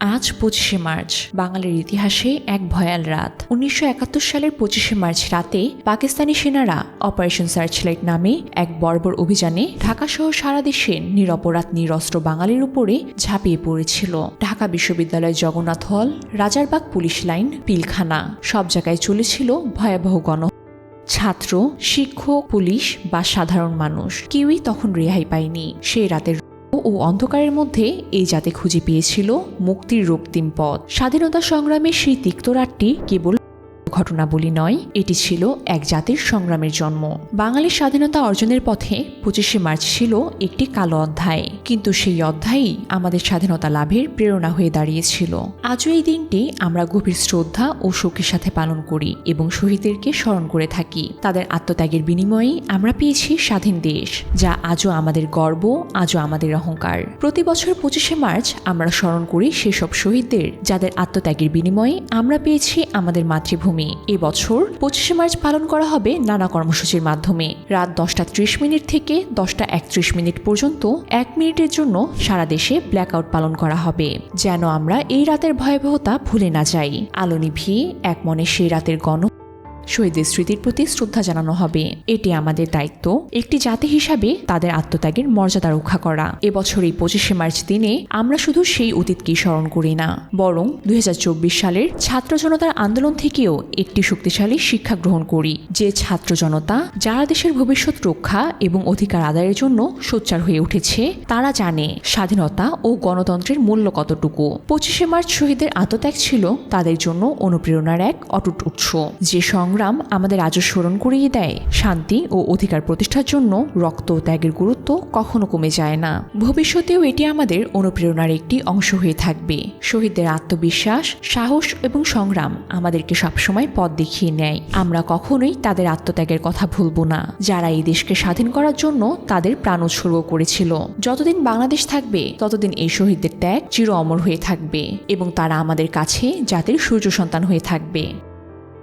আজ পঁচিশে মার্চ, বাঙালির ইতিহাসে এক ভয়াল রাত। উনিশশো একাত্তর সালের পঁচিশে মার্চ রাতে পাকিস্তানি সেনারা অপারেশন সার্চলাইট নামে এক বর্বর অভিযানে ঢাকাসহ সারা দেশে নিরপরাধ, নিরস্ত্র বাঙালির উপরে ঝাঁপিয়ে পড়েছিল। ঢাকা বিশ্ববিদ্যালয় জগন্নাথ হল, রাজারবাগ পুলিশ লাইন, পিলখানা। সব জায়গায় চলেছিল ভয়াবহ গণ ছাত্র, শিক্ষক, পুলিশ বা সাধারণ মানুষ। কেউই তখন রেহাই পায়নি। সেই রাতের ও অন্ধকারের মধ্যে এই জাতি খুঁজে পেয়েছিল মুক্তির রক্তিম পথ। স্বাধীনতা সংগ্রামের সেই তিক্তরাটটি কেবল ঘটনাবলী নয়, এটি ছিল এক জাতির সংগ্রামের জন্ম। বাঙালির স্বাধীনতা অর্জনের পথে পঁচিশে মার্চ ছিল একটি কালো অধ্যায়। কিন্তু সেই অধ্যায়ই আমাদের স্বাধীনতা লাভের প্রেরণা হয়ে দাঁড়িয়েছিল। আজও এই দিনটি আমরা গভীর শ্রদ্ধা ও শোকের সাথে পালন করি এবং শহীদদেরকে স্মরণ করে থাকি। তাদের আত্মত্যাগের বিনিময়ে আমরা পেয়েছি স্বাধীন দেশ, যা আজও আমাদের গর্ব, আজও আমাদের অহংকার। প্রতি বছর পঁচিশে মার্চ আমরা স্মরণ করি সেসব শহীদদের, যাদের আত্মত্যাগের বিনিময়ে আমরা পেয়েছি আমাদের মাতৃভূমি। এবছর পঁচিশে মার্চ পালন করা হবে নানা কর্মসূচির মাধ্যমে। রাত দশটা ত্রিশ মিনিট থেকে দশটা একত্রিশ মিনিট পর্যন্ত এক মিনিটের জন্য সারা দেশে ব্ল্যাকআউট পালন করা হবে, যেন আমরা এই রাতের ভয়াবহতা ভুলে না যাই। আলো নিভিয়ে এক মনে সেই রাতের গণ শহীদের স্মৃতির প্রতি শ্রদ্ধা জানানো হবে। এটি আমাদের দায়িত্ব। একটি জাতি হিসাবে তাদের আত্মত্যাগের মর্যাদা রক্ষা করা। এবছর এই পঁচিশে মার্চ দিনে আমরা শুধু সেই অতীতকেই স্মরণ করি না, বরং দু হাজার চব্বিশ সালের ছাত্র জনতার আন্দোলন থেকেও একটি শক্তিশালী শিক্ষা গ্রহণ করি, যে ছাত্র জনতা যারা দেশের ভবিষ্যৎ রক্ষা এবং অধিকার আদায়ের জন্য সোচ্চার হয়ে উঠেছে, তারা জানে স্বাধীনতা ও গণতন্ত্রের মূল্য কতটুকু। পঁচিশে মার্চ শহীদের আত্মত্যাগ ছিল তাদের জন্য অনুপ্রেরণার এক অটুট উৎস। যে সংগ্রাম আমাদের আজও স্মরণ করিয়ে দেয়। শান্তি ও অধিকার প্রতিষ্ঠার জন্য রক্ত ত্যাগের গুরুত্ব কখনো কমে যায় না। ভবিষ্যতেও এটি আমাদের অনুপ্রেরণার একটি অংশ হয়ে থাকবে। শহীদদের আত্মবিশ্বাস, সাহস এবং সংগ্রাম আমাদেরকে সবসময় পথ দেখিয়ে নেয়। আমরা কখনোই তাদের আত্মত্যাগের কথা ভুলব না। যারা এই দেশকে স্বাধীন করার জন্য তাদের প্রাণ উৎসর্গ করেছিল। যতদিন বাংলাদেশ থাকবে, ততদিন এই শহীদদের ত্যাগ চির অমর হয়ে থাকবে এবং তারা আমাদের কাছে জাতির সূর্য সন্তান হয়ে থাকবে।